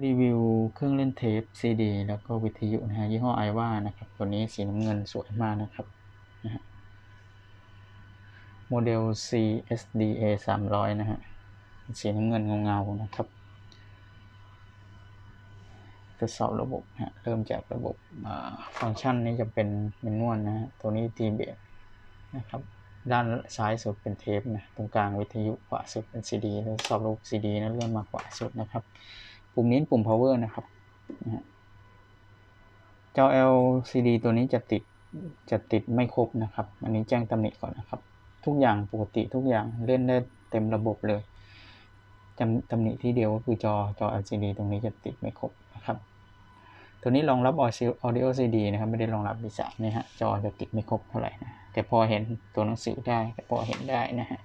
รีวิวเครื่องเล่นเทปซีดีแล้วก็วิทยุนะฮะยี่ห้อไอว่านะครับ ตัวนี้สีน้ำเงินสวยมากนะครับนะฮะโมเดล CSDA 300 นะฮะสีน้ำเงินเงาๆนะครับทดสอบระบบฮะเริ่มจากระบบฟังก์ชันนี้จะเป็นเมนวลนะฮะตัวนี้ทีเบสนะครับด้านซ้ายสุดเป็นเทปนะตรงกลางวิทยุขวาสุดเป็นซีดีแล้วสอบระบบซีดีนะเลื่อนมาขวาสุดนะครับ ปุ่มนี้ปุ่ม power นะครับจอ LCD ตัวนี้จะติดจะติดไม่ครบนะครับ อันนี้แจ้งตำหนิก่อนนะครับ ทุกอย่างปกติทุกอย่างเล่นได้เต็มระบบเลยจำตำหนิที่เดียวก็คือจอจอ LCD ตรงนี้จะติดไม่ครบนะครับ ตัวนี้รองรับ Audio CD นะครับ ไม่ได้รองรับ D3 เนี่ยฮะจอจะติดไม่ครบเท่าไหร่นะแต่พอเห็นตัวหนังสือได้แต่พอเห็นได้นะฮะ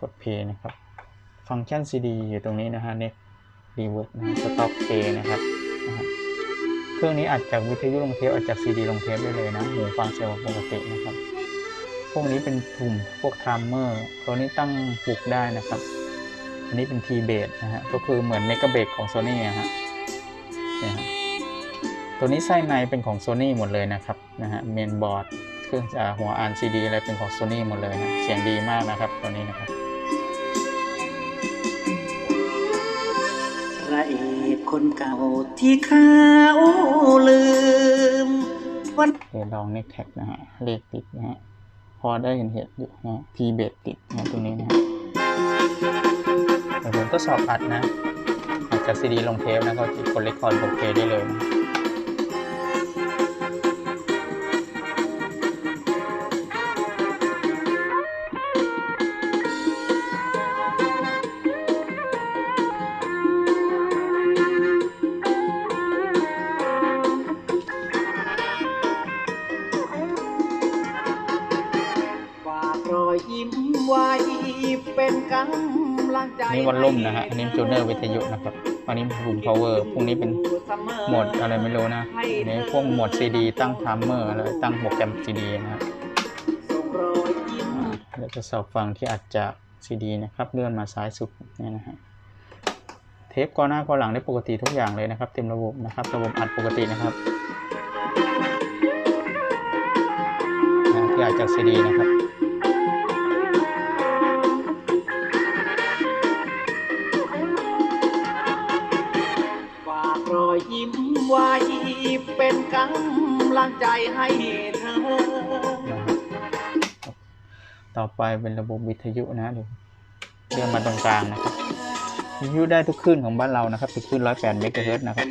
กด play นะครับ ฟังก์ชัน CD อยู่ตรงนี้นะฮะ next reverse นะ stop play นะครับเครื่องนี้อัดจากวิทยุลงเทปอัดจาก CD ลงเทปได้เลยนะหูฟังเซลล์ปกตินะครับ พวกนี้เป็นปุ่มพวก timer ตัวนี้ตั้งปลุกได้นะครับ อันนี้เป็น T base นะฮะก็คือเหมือน Mega Base ของ Sony อะฮะเนี่ยฮะตัวนี้ไส้ในเป็นของ Sony หมดเลยนะครับนะฮะเมนบอร์ดเครื่องอ่าหัวอ่าน CD อะไรเป็นของ Sony หมดเลยนะเสียงดีมากนะครับตัวนี้นะครับ ระเอกคนเก่าที่เขาลืมวันเดี๋ยวลองเน็กแท็กนะฮะ เลขติดนะฮะ พอได้เห็นเหตุอยู่นะทีเบสติดนะตรงนี้นะฮะเดี๋ยวผมก็สอบอัดนะอัดจากซีดีลงเทปนะก็กดเรคคอร์ดโอเคได้เลยนะ เป็นกำลังใจนี่วันล่มนะฮะอันนี้จูเนอร์วิทยุนะครับอันนี้ปุ่ม power พวกนี้เป็นโหมดอะไรไม่รู้นะอันนี้พวกโหมด CD ตั้ง timer อร์อะไรตั้งโปรแกรม CD นะครับส่งรอยยิ้มเราจะสอบฟังที่อัดจากซีดีนะครับเลื่อนมาซ้ายสุดเนี่ยนะฮะเทปก่อนหน้าก่อนหลังได้ปกติทุกอย่างเลยนะครับ เต็มระบบนะครับ ระบบอัดปกตินะครับที่อัดจากซีดีนะครับำลังใจให้เธอ ต่อไปเป็นระบบวิทยุนะเดี๋ยวเรื่อนมาตรงกลางนะครับวิทยุได้ทุกคลื่นของบ้านเรานะครับทุกคลื่น108เมกะเฮิรตซ์นะครับ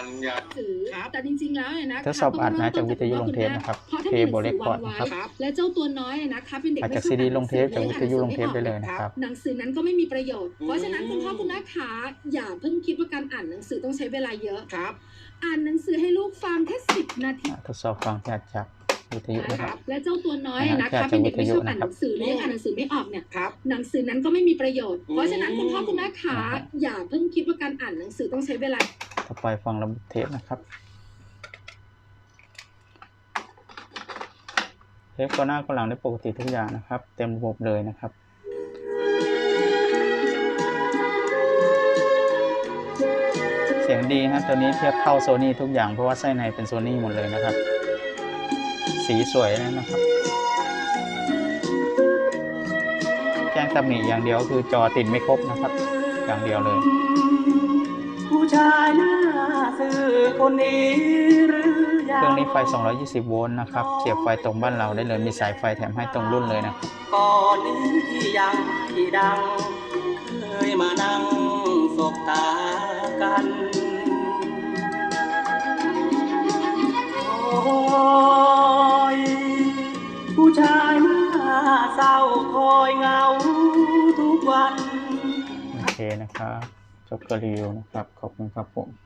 นนิดปัชนานยาถือแต่จริงๆแล้วเนี่ยนะทดสอบอัดนะจากวิทยุลงเทปนะครับพราะถ้าเทปเป็นเรคคอร์ดสื่นะครับวางไว้และเจ้าตัวน้อยเนี่ยนะคะเป็นเด็กอัดไม่จากชอบซีดีอ่านลงเทปหนัจากสือวิทยุลงเทปได้เลยนะครับหนังสือนั้นก็ไม่มีประโยชน์เพราะฉะนั้นคุณพ่อคุณแม่ขาอย่าเพิ่งคิดว่าการอ่านหนังสือต้องใช้เวลาเยอะครับ อ่านหนังสือให้ลูกฟังแค่สิบนาทีทดสอบฟังที่อัดจากวิทยุนะครับและเจ้าตัวน้อยนะนะครัคะบเป็นเด็กไม่ชอบจากวิทยุอ่านหนังสือหรือยังอ่านหนังสือไม่ออกเนี่ยครับหนังสือนั้นก็ไม่มีประโยชน์เพราะฉะนั้นคุณพ่อคุณแม่ขานะครับอย่าเพิ่งคิดว่าการอ่านหนังสือต้องใช้เวลา ต่อไปฟังระบบเทปนะครับ เทปก็หน้าก็หลังได้ปกติทุกอย่างนะครับ เต็มระบบเลยนะครับเสียงดีฮะตัวนี้เทียบเท่าโซนี่ทุกอย่างเพราะว่าไส้ในเป็นโซนี่หมดเลยนะครับ สีสวยนะครับ แจ้งตำหนิอย่างเดียวคือจอติดไม่ครบนะครับ อย่างเดียวเลย ผู้ชายหน้าสื่อคนนี้หรือยัเครื่องนี้ไฟ 220 โวลต์นะครับ เสียบไฟตรงบ้านเราได้เลย มีสายไฟแถมให้ตรงรุ่นเลยนะครับก่อนนี้ที่ยังที่ดัง เคยมานั่งสบตากัน โอ้ยผู้ชายหน้าเศร้าคอยเหงาทุกวัน โอเคนะครับ จบการรีวิวนะครับ ขอบคุณครับผม